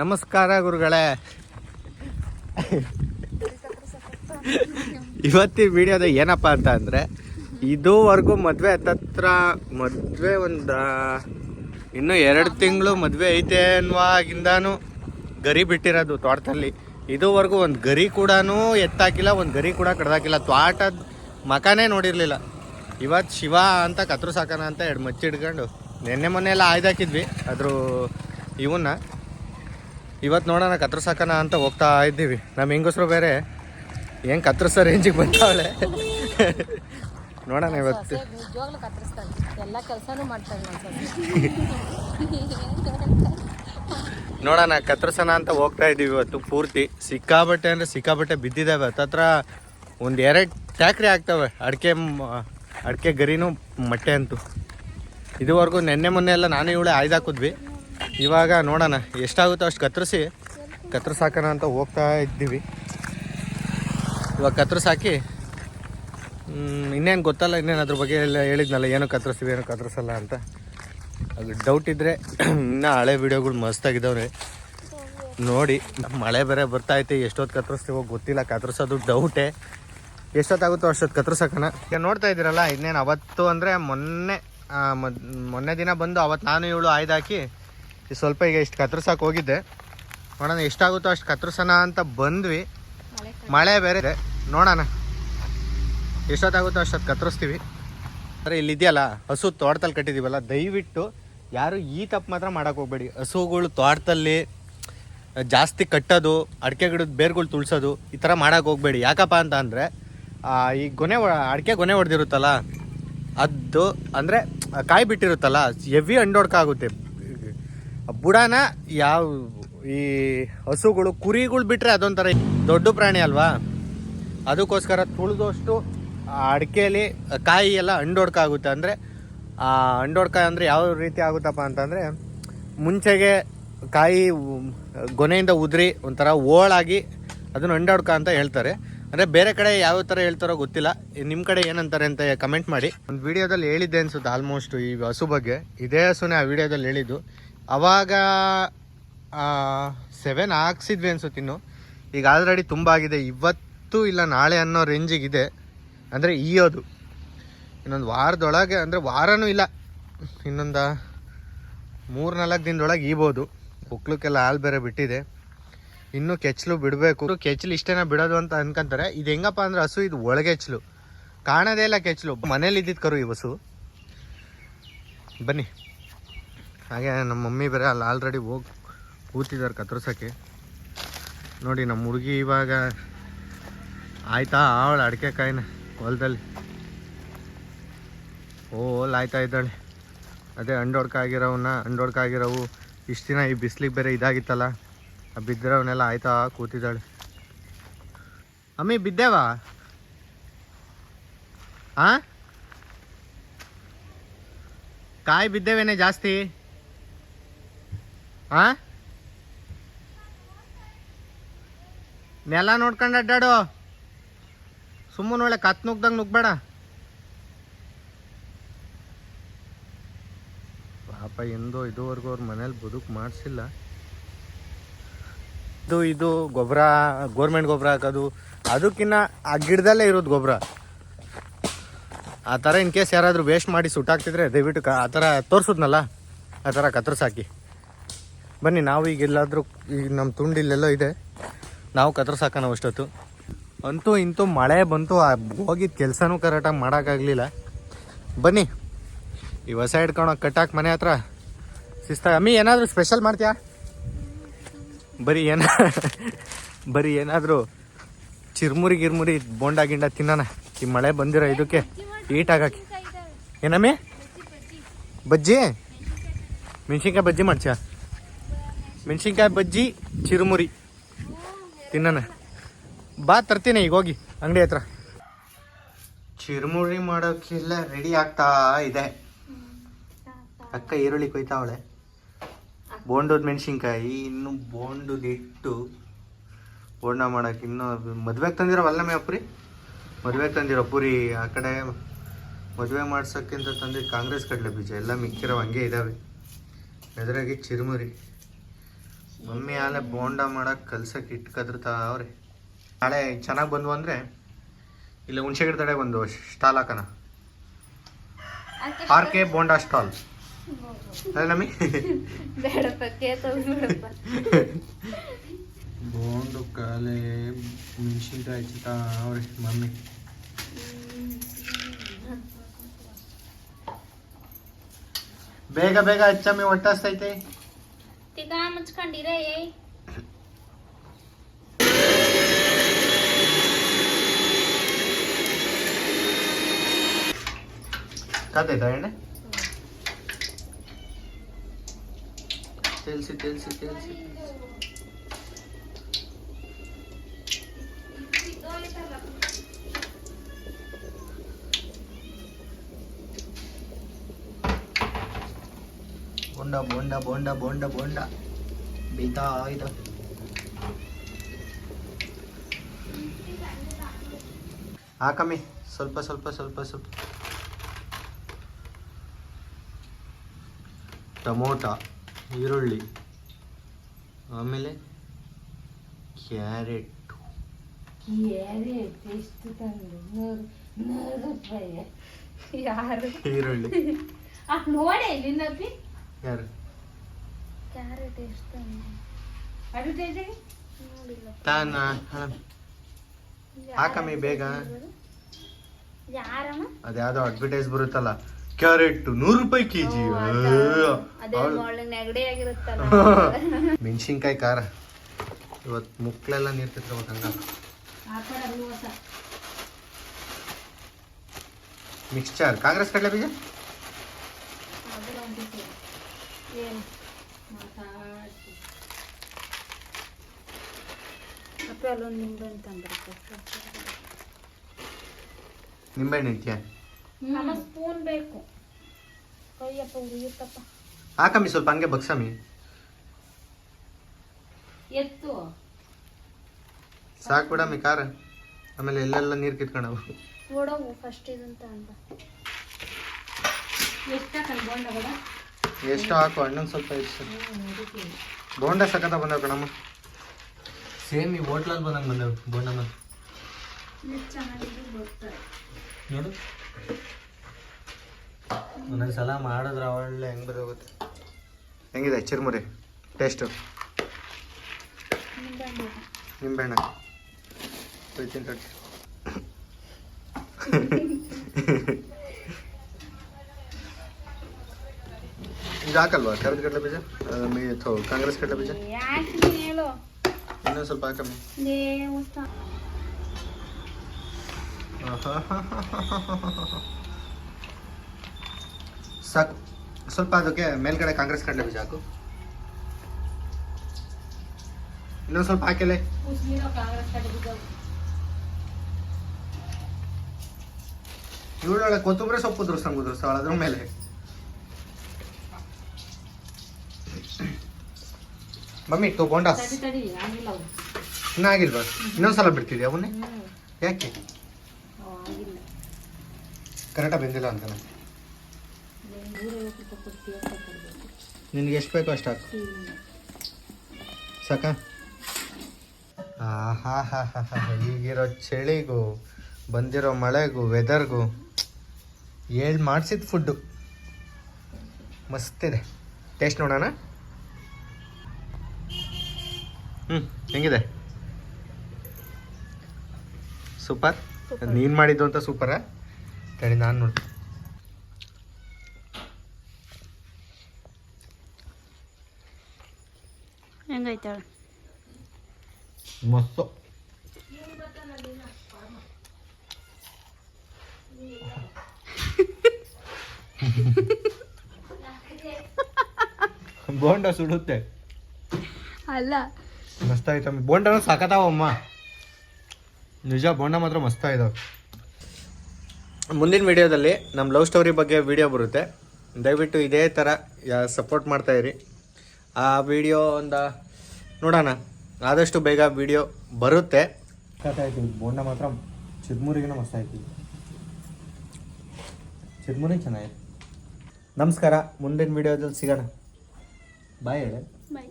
ನಮಸ್ಕಾರ ಗುರುಗಳೇ. ಇವತ್ತಿನ ವಿಡಿಯೋದ ಏನಪ್ಪ ಅಂತ ಅಂದರೆ, ಇದುವರೆಗೂ ಮದುವೆ ಹತ್ತತ್ರ, ಮದುವೆ ಒಂದು, ಇನ್ನೂ ಎರಡು ತಿಂಗಳು ಮದುವೆ ಐತೆ ಅನ್ನುವಾಗಿಂದಾನು ಗರಿ ಬಿಟ್ಟಿರೋದು ತೋಟದಲ್ಲಿ. ಇದುವರೆಗೂ ಒಂದು ಗರಿ ಕೂಡ ಎತ್ತಾಕಿಲ್ಲ, ಒಂದು ಗರಿ ಕೂಡ ಕಡ್ದಾಕಿಲ್ಲ. ತೋಟದ ಮಕನೇ ನೋಡಿರಲಿಲ್ಲ. ಇವತ್ತು ಶಿವ ಅಂತ ಕತ್ರು ಸಾಕನ ಅಂತ ಎರಡು ಮಚ್ಚಿ ಇಟ್ಕೊಂಡು ನಿನ್ನೆ ಮೊನ್ನೆ ಎಲ್ಲ ಆಯ್ದಾಕಿದ್ವಿ. ಅದ್ರ ಇವನ್ನ ಇವತ್ತು ನೋಡೋಣ ಕತ್ರ ಅಂತ ಹೋಗ್ತಾ ಇದ್ದೀವಿ. ನಮ್ಮ ಹೆಂಗಸರು ಬೇರೆ ಹೆಂಗೆ ಕತ್ರಸ ರೇಂಜಿಗೆ ಬಂದವಳೆ? ನೋಡೋಣ ಇವತ್ತು. ಎಲ್ಲ ಕೆಲಸನೂ ನೋಡೋಣ ಕತ್ರಸನ ಅಂತ ಹೋಗ್ತಾ ಇದ್ದೀವಿ ಇವತ್ತು ಪೂರ್ತಿ. ಸಿಕ್ಕಾಬಟ್ಟೆ ಅಂದರೆ ಸಿಕ್ಕಾಬಟ್ಟೆ ಬಿದ್ದಿದ್ದಾವೆ. ಹತ್ತತ್ರ ಒಂದು ಎರಡು ಟ್ಯಾಕ್ರಿ ಆಗ್ತವೆ. ಅಡಿಕೆ ಅಡಿಕೆ ಗರಿನೂ ಮೊಟ್ಟೆ ಅಂತೂ. ಇದುವರೆಗೂ ನೆನ್ನೆ ಮೊನ್ನೆ ಎಲ್ಲ ನಾನು ಇವಳೆ ಆಯ್ದಾಕಿದ್ವಿ ಇವಾಗ ನೋಡೋಣ, ಎಷ್ಟಾಗುತ್ತೋ ಅಷ್ಟು ಕತ್ತರಿಸಿ ಕತ್ತರಿಸಾಕೋಣ ಅಂತ ಹೋಗ್ತಾ ಇದ್ದೀವಿ. ಇವಾಗ ಕತ್ತರಿಸಾಕಿ ಇನ್ನೇನು ಗೊತ್ತಲ್ಲ, ಇನ್ನೇನು ಅದ್ರ ಬಗ್ಗೆ ಎಲ್ಲ ಹೇಳಿದ್ನಲ್ಲ, ಏನು ಕತ್ತರಿಸ್ತೀವಿ ಏನು ಕತ್ತರಿಸಲ್ಲ ಅಂತ. ಅದು ಡೌಟ್ ಇದ್ದರೆ ಇನ್ನೂ ಹಳೆ ವಿಡಿಯೋಗಳು ಮಸ್ತಾಗಿದ್ದಾವೆ ನೋಡಿ ಮಳೆ ಬೇರೆ ಬರ್ತಾ ಐತೆ, ಎಷ್ಟೊತ್ತು ಕತ್ತರಿಸ್ತೀವೋ ಗೊತ್ತಿಲ್ಲ ಕತ್ತರಿಸೋದು ಡೌಟೇ ಎಷ್ಟೊತ್ತಾಗುತ್ತೋ ಅಷ್ಟೊತ್ತು ಕತ್ತರಿಸೋಕಣ ಈಗ ನೋಡ್ತಾ ಇದ್ದೀರಲ್ಲ, ಇನ್ನೇನು ಅವತ್ತು ಅಂದರೆ ಮೊನ್ನೆ ಮೊನ್ನೆ ದಿನ ಬಂದು ಅವತ್ತು ನಾನು ಇವಳು ಆಯ್ದಾಕಿ ಸ್ವಲ್ಪ ಈಗ ಇಷ್ಟು ಕತ್ರಸಕ್ಕೆ ಹೋಗಿದ್ದೆ. ನೋಡೋಣ ಎಷ್ಟಾಗುತ್ತೋ ಅಷ್ಟು ಕತ್ತರಿಸೋಣ ಅಂತ ಬಂದ್ವಿ. ಮಳೆ ಬೇರೆ ಇದೆ. ನೋಡೋಣ ಎಷ್ಟೊತ್ತಾಗುತ್ತೋ ಅಷ್ಟೊತ್ತು ಕತ್ತರಿಸ್ತೀವಿ ಅಂದರೆ ಇಲ್ಲಿ ಇದೆಯಲ್ಲ ಹಸು ತೋಟದಲ್ಲಿ ಕಟ್ಟಿದ್ದೀವಲ್ಲ ದಯವಿಟ್ಟು ಯಾರು ಈ ತಪ್ಪು ಮಾತ್ರ ಮಾಡೋಕೆ ಹೋಗ್ಬೇಡಿ. ಹಸುಗಳು ತೋಟದಲ್ಲಿ ಜಾಸ್ತಿ ಕಟ್ಟೋದು ಅಡಿಕೆ ಗಿಡದ ಬೇರುಗಳು ತುಳಿಸೋದು ಈ ಥರ ಮಾಡೋಕೆ ಹೋಗ್ಬೇಡಿ. ಯಾಕಪ್ಪ ಅಂತ ಅಂದರೆ ಈ ಗೊನೆ ಅಡಿಕೆ ಗೊನೆ ಹೊಡೆದಿರುತ್ತಲ್ಲ ಅದು ಅಂದರೆ ಕಾಯಿ ಬಿಟ್ಟಿರುತ್ತಲ್ಲ ಹೆವಿ ಅಂಡೋಡ್ಕಾಗುತ್ತೆ ಬುಡನ ಯಾವ ಈ ಹಸುಗಳು, ಕುರಿಗಳು ಬಿಟ್ಟರೆ ಅದೊಂಥರ ದೊಡ್ಡ ಪ್ರಾಣಿ ಅಲ್ವಾ? ಅದಕ್ಕೋಸ್ಕರ ತುಳಿದಷ್ಟು ಅಡಿಕೆಯಲ್ಲಿ ಕಾಯಿ ಎಲ್ಲ ಅಂಡೋಡ್ಕಾಗುತ್ತೆ ಅಂದರೆ ಆ ಅಂಡೋಡ್ಕ ಅಂದರೆ ಯಾವ ರೀತಿ ಆಗುತ್ತಪ್ಪ ಅಂತಂದರೆ ಮುಂಚೆಗೆ ಕಾಯಿ ಗೊನೆಯಿಂದ ಉದುರಿ ಒಂಥರ ಓಳಾಗಿ ಅದನ್ನು ಅಂಡೋಡ್ಕ ಅಂತ ಹೇಳ್ತಾರೆ. ಅಂದರೆ ಬೇರೆ ಕಡೆ ಯಾವ ಥರ ಹೇಳ್ತಾರೋ ಗೊತ್ತಿಲ್ಲ. ನಿಮ್ಮ ಕಡೆ ಏನಂತಾರೆ ಅಂತ ಕಮೆಂಟ್ ಮಾಡಿ. ಒಂದು ವಿಡಿಯೋದಲ್ಲಿ ಹೇಳಿದ್ದೆ ಅನ್ಸುತ್ತೆ ಆಲ್ಮೋಸ್ಟ್ ಈ ಹಸು ಬಗ್ಗೆ. ಇದೇ ಹಸುನೇ ಆ ವಿಡಿಯೋದಲ್ಲಿ ಹೇಳಿದ್ದು. ಅವಾಗ ಸೆವೆನ್ ಹಾಕ್ಸಿದ್ವಿ ಅನ್ಸುತ್ತೆ ಇನ್ನು. ಈಗ ಆಲ್ರೆಡಿ ತುಂಬ ಆಗಿದೆ. ಇವತ್ತು ಇಲ್ಲ, ನಾಳೆ ಅನ್ನೋ ರೇಂಜಿಗಿದೆ ಅಂದರೆ ಈಯೋದು ಇನ್ನೊಂದು ವಾರದೊಳಗೆ, ಅಂದರೆ ವಾರನೂ ಇಲ್ಲ. ಇನ್ನೊಂದು ಮೂರು ನಾಲ್ಕು ದಿನದೊಳಗೆ ಈಬೋದು. ಉಕ್ಲಕ್ಕೆಲ್ಲ ಹಾಲು ಬೇರೆ ಬಿಟ್ಟಿದೆ. ಇನ್ನೂ ಕೆಚ್ಚಲು ಬಿಡಬೇಕು. ಕೆಚ್ಚಲು ಇಷ್ಟೇನ ಬಿಡೋದು ಅಂತ ಅನ್ಕೊಂತಾರೆ. ಇದು ಹೆಂಗಪ್ಪ ಅಂದ್ರೆ ಹಸು, ಇದು ಒಳಗೆಚ್ಚಲು ಕಾಣೋದೇ ಇಲ್ಲ ಕೆಚ್ಚಲು ಮನೇಲಿ ಇದ್ದಿದ್ದು ಕರು ಈ ಹಸು. ಬನ್ನಿ. ಹಾಗೆ ನಮ್ಮ ಮಮ್ಮಿ ಬೇರೆ ಅಲ್ಲಿ ಆಲ್ರೆಡಿ ಹೋಗಿ ಕೂತಿದ್ದಾರೆ ಕತ್ತರಿಸೋಕ್ಕೆ. ನೋಡಿ ನಮ್ಮ ಹುಡುಗಿ ಇವಾಗ ಆಯ್ತಾ ಅವಳು ಅಡಿಕೆ ಕಾಯಿನ ಹೊಲದಲ್ಲಿ. ಓ, ಹೋಲ್ ಆಯ್ತಾ ಇದ್ದಾಳೆ. ಅದೇ ಅಂಡೋಡ್ಕಾಗಿರೋವನ್ನ ಅಂಡೋಡ್ಕಾಗಿರೋವು ಇಷ್ಟು ದಿನ ಈ ಬಿಸಿಲಿಗೆ ಬೇರೆ ಇದಾಗಿತ್ತಲ್ಲ, ಆ ಬಿದ್ದಿರೋವನ್ನೆಲ್ಲ ಆಯ್ತಾ ಕೂತಿದ್ದಾಳೆ. ಅಮ್ಮಿ ಬಿದ್ದೇವಾ? ಹಾಂ ಕಾಯಿ ಬಿದ್ದೇವೇನೆ ಜಾಸ್ತಿ? ಆ? ನೆಲ ನೋಡ್ಕೊಂಡು ಅಡ್ಡಾಡು. ಸುಮ್ಮನೆ ಒಳ್ಳೆ ಕತ್ ನುಗ್ದಂಗೆ ನುಗ್ಬೇಡ. ಪಾಪ ಎಂದೋ ಇದುವರೆಗೂ ಅವ್ರ ಮನೇಲಿ ಬದುಕು ಮಾಡಿಸಿಲ್ಲ. ಇದು ಇದು ಗೊಬ್ಬರ ಗೋರ್ಮೆಂಟ್ ಗೊಬ್ಬರ ಹಾಕೋದು. ಅದಕ್ಕಿನ್ನ ಆ ಗಿಡದಲ್ಲೇ ಇರೋದು ಗೊಬ್ಬರ ಆ ಥರ ಇನ್ ಕೇಸ್ ಯಾರಾದರೂ ವೇಸ್ಟ್ ಮಾಡಿ ಸುಟ್ಟಾಕ್ತಿದ್ರೆ ದಯವಿಟ್ಟು ಆ ಥರ ತೋರಿಸಿದ್ನಲ್ಲ? ಆ ಥರ ಕತ್ತರಿಸಾಕಿ ಬನ್ನಿ, ನಾವು ಈಗ ಎಲ್ಲಾದರೂ ಈಗ ನಮ್ಮ ತುಂಡಿಲ್ಲೆಲ್ಲ ಇದೆ. ನಾವು ಕತ್ರಿಸಾಕೋಣ ಅಷ್ಟೊತ್ತು. ಅಂತೂ ಇಂತೂ ಮಳೆ ಬಂತು ಹೋಗಿದ್ದ ಕೆಲಸನೂ ಕರೆಕ್ಟಾಗಿ ಮಾಡೋಕ್ಕಾಗಲಿಲ್ಲ. ಬನ್ನಿ, ಈ ಹೊಸ ಹಿಡ್ಕೊಂಡು ಕಟ್ಟಾಕೆ ಮನೆ ಹತ್ರ. ಶಿಸ್ತಾಗ ಅಮ್ಮಿ, ಏನಾದರೂ ಸ್ಪೆಷಲ್ ಮಾಡ್ತೀಯಾ? ಬರೀ ಏನ, ಬರೀ ಏನಾದರೂ ಚಿರ್ಮುರಿ ಗಿರ್ಮುರಿ ಬೋಂಡ ಗಿಂಡ ತಿನ್ನೋಣ. ಈ ಮಳೆ ಬಂದಿರೋ ಇದಕ್ಕೆ ಈಟಾಗಾಕಿ ಏನಮ್ಮಿ? ಬಜ್ಜಿ? ಮೆಣಸಿನ್ಕಾಯಿ ಬಜ್ಜಿ ಮಾಡ್ಸ್ಯಾ ಮೆಣಸಿನ್ಕಾಯಿ ಬಜ್ಜಿ, ಚಿರುಮುರಿ. ತಿನ್ನೋಣ. ಬಾ, ತರ್ತೀನಿ ಈಗ ಹೋಗಿ, ಅಂಗಡಿ ಹತ್ರ. ಚಿರುಮುರಿ ಮಾಡೋಕ್ಕೆಲ್ಲ ರೆಡಿ ಆಗ್ತಾ ಇದೆ. ಅಕ್ಕ ಈರುಳ್ಳಿ ಕೊಯ್ತಾವಳೆ. ಬೋಂಡದ ಮೆಣಸಿನ್ಕಾಯಿ, ಇನ್ನು ಬೋಂಡದ ಹಿಟ್ಟು. ಬೋಂಡ ಮಾಡೋಕೆ ಇನ್ನೂ ಮದುವೆಗೆ ತಂದಿರೋವಲ್ಲ ಮೇ ಪುರಿ? ಮದುವೆಗೆ ತಂದಿರೋ ಪುರಿ ಆ ಕಡೆ ಮದುವೆ ಮಾಡ್ಸೋಕ್ಕಿಂತ ತಂದಿದ್ದು ಕಾಂಗ್ರೆಸ್ ಕಡಲೆ ಬೀಜ, ಎಲ್ಲ ಮಿಕ್ಕಿರೋ ಹಂಗೆ ಇದ್ದಾವೆ ಎದುರಾಗಿ ಚಿರುಮುರಿ. ಮಮ್ಮಿ ಆಲೆ ಬೋಂಡ ಮಾಡಕ್ ಕಲ್ಸಕ್ಕೆ ಇಟ್ಟು ಅವ್ರಿ. ನಾಳೆ ಚೆನ್ನಾಗಿ ಬಂದ್ವು ಅಂದ್ರೆ ಇಲ್ಲ ಹುಣಸೆ ಗಿಡದಡೆ ಒಂದು ಸ್ಟಾಲ್ ಹಾಕೋಣ ಆರ್ ಕೆ ಬೋಂಡಾ ಸ್ಟಾಲ್. ಅಲ್ಲ ನಮ್ಮಿ ಬೋಂಡು ಕಾಲೆ ಮೆಣಸಿನ್ಕಾಯಿ ಅವ್ರಿ ಮಮ್ಮಿ. ಬೇಗ ಬೇಗ ಹಚ್ಚಮ್ಮಿ ती कामच खंडी रे का देता है ना तेल से तेल से तेल से। ಬೋಂಡ ಬೋಂಡ ಬೋಂಡ ಬೋಂಡ ಬೋಂಡ. ಬೇಯ್ತಾ ಇದು. ಹಾಕಮ್ಮಿ ಸ್ವಲ್ಪ ಸ್ವಲ್ಪ ಸ್ವಲ್ಪ ಸ್ವಲ್ಪ. ಟೊಮೊಟ ಈರುಳ್ಳಿ ಆಮೇಲೆ ಕ್ಯಾರೆಟ್. ನೂರು ರೂಪಾಯಿ. ಯಾರು? ಈರುಳ್ಳಿ. ನೋಡಿ ಯಾರು? ಕ್ಯಾರೆಟ್ ಎಷ್ಟು ತಂದು ಅಡ್ವರ್ಟೈಸಿಂಗ್ ನೋಡಿಲ್ಲ. ತಾನ ಹಾಕಮ್ಮಿ ಬೇಗ. ಯಾರಮ್ಮ? ಅದ್ಯಾವುದೋ ಅಡ್ವರ್ಟೈಸ್ ಬರುತ್ತಲ್ಲ. ಕ್ಯಾರೆಟ್ ನೂರು ರೂಪಾಯಿ ಕೆ ಜಿ ಮೆಣಸಿನ್ಕಾಯಿ ಖಾರ. ಇವತ್ತು ಮುಕ್ಳೆಲ್ಲ ನೀರು ತಿಂಗ ಮಿಕ್ಸ್ಚರ್ ಕಾಂಗ್ರೆಸ್ ಕಡಲೆ ಬೀಜ ಅದರ ಒಂದು ವಿಷಯ. ಏನು ಮಾತಾಡ್ತಿ ಅಪ್ಪ ಅಲ್ಲೊಂದು ನಿಂಬೆಹಣ್ಣು ತಂದಿರುತ್ತೆ ನಿಂಬೆಹಣ್ಣು ಇತ್ಯಾ ನಮ್ಮ ಸ್ಪೂನ್ ಬೇಕು ಕೈಯಪ್ಪ ಉರಿಯುತ್ತಪ್ಪ ಹಾಕಮ್ಮಿ ಸ್ವಲ್ಪ ಹಂಗೆ ಬಗ್ಸಮ್ಮಿ ಎತ್ತು ಸಾಕು ಬಿಡಮ್ಮಿ ಖಾರ ಆಮೇಲೆ ಎಲ್ಲೆಲ್ಲ ನೀರು ಕಿತ್ಕೊಂಡವು ಫಸ್ಟ್ ಇದಂತ ಅಂತ ಎಷ್ಟು ಬೇಡ ಎಷ್ಟು ಹಾಕು ಹಣ್ಣು ಸ್ವಲ್ಪ ಎಷ್ಟು ಬೋಂಡ ಸಖತ ಬಂದವು ಕಣಮ್ಮ. ಸೇಮ್ ಈ ಹೋಟ್ಲಲ್ಲಿ ಬಂದಂಗೆ ಬಂದವು ಬೋಂಡ ಮತ್ತೆ. ನೋಡು. ಒಂದೊಂದು ಸಲ ಮಾಡಿದ್ರೆ ಒಳ್ಳೆ ಹೆಂಗೆ ಬರೋಗುತ್ತೆ. ಹೆಂಗಿದೆ ಚಿರ್ಮುರಿ ಟೇಸ್ಟು ನಿಂಬೆಹಣ್ಣ. ಬೇಕು. ಹಾಕಲ್ವಾ ಕರೆದ ಕಡಲೆ ಬೀಜ ಆ, ಮಿ- ಥೋ, ಕಾಂಗ್ರೆಸ್ ಕಡಲೆ ಬೀಜ ಯಾಕೆ ನೀನ್ ಹೇಳು ಇನ್ನೊಂದು ಸ್ವಲ್ಪ ಹಾಕಮ್ಮಿ ಲೇ ಉಸ್ತ. ಸಾಕು ಸ್ವಲ್ಪ ಅದಕ್ಕೆ ಮೇಲ್ಗಡೆ ಕಾಂಗ್ರೆಸ್ ಕಡಲೆ ಬೀಜ ಹಾಕು ಇನ್ನೊಂದು ಸ್ವಲ್ಪ ಹಾಕಿಲ್ಲ ಉಸ್ಲಿರೋ ಕಾಂಗ್ರೆಸ್ ಕಡೆ ಬಿದ್ದವು. ಇವಳೊಳಗೆ ಕೊತ್ತಂಬರಿ ಸೊಪ್ಪು ಉದುರಿಸ್ದಂಗೆ ಉದುರಿಸ್ತಾಳ ಅದ್ರ ಮೇಲೆ ಮಮ್ಮಿ ತೋ ಬೋಂಡಾ ತಡಿ ತಡಿ ಆಗಿಲ್ಲ ಅವು ಇನ್ನೂ ಆಗಿಲ್ವಾ? ಇನ್ನೊಂದ್ಸಲ ಬಿಡ್ತಿದ್ಯಾ ಅವನ್ನೇ? ಯಾಕೆ? ಕರೆಕ್ಟಾಗಿ ಬೆಂದಿಲ್ಲ ಅಂತಾನೆ. ನಿನಗೆ ಎಷ್ಟು ಬೇಕು ಅಷ್ಟು ಹಾಕು. ಸಾಕ? ಹಾ ಹಾ ಹಾ ಹಾ ಈಗಿರೋ ಚಳಿಗೂ ಬಂದಿರೋ ಮಳೆಗೂ ವೆದರ್ಗೂ ಹೇಳಿ ಮಾಡಿಸಿದ ಫುಡ್ಡು ಮಸ್ತಿದೆ ಟೇಸ್ಟ್ ನೋಡೋಣ? ಹೆಂಗಿದೆ? ಸೂಪರ್? ನೀನು ಮಾಡಿದ್ದು ಅಂತ ಸೂಪರ. ತಡಿ ನಾನು ನೋಡಿ ಹೆಂಗೈತೆ ಮಸ್ತು. ಬೋಂಡ ಸುಡುತ್ತೆ. ಅಲ್ಲ. ಮಸ್ತಾಯ್ತಮ್ಮ ಬೋಂಡನೂ ಸಾಕತ್ತಾವಮ್ಮ ನಿಜ ಬೋಂಡ ಮಾತ್ರ ಮಸ್ತಾಯಿದಾವೆ. ಮುಂದಿನ ವಿಡಿಯೋದಲ್ಲಿ ನಮ್ಮ ಲವ್ ಸ್ಟೋರಿ ಬಗ್ಗೆ ವಿಡಿಯೋ ಬರುತ್ತೆ. ದಯವಿಟ್ಟು ಇದೇ ಥರ ಸಪೋರ್ಟ್ ಸಪೋರ್ಟ್ ಮಾಡ್ತಾಯಿರಿ ಆ ವಿಡಿಯೋ ಒಂದು ನೋಡೋಣ. ಆದಷ್ಟು ಬೇಗ ವಿಡಿಯೋ ಬರುತ್ತೆ. ಆಯ್ತು ಬೋಂಡ ಮಾತ್ರ ಚಿದ್ಮೂರಿಗಿನ ಮಸ್ತ್ ಆಯ್ತು ಚಿದ್ಮೂರಿ ಚೆನ್ನಾಗಿದೆ ನಮಸ್ಕಾರ. ಮುಂದಿನ ವಿಡಿಯೋದಲ್ಲಿ ಸಿಗೋಣ. ಬಾಯ್ ಹೇಳಿ. ಬೈ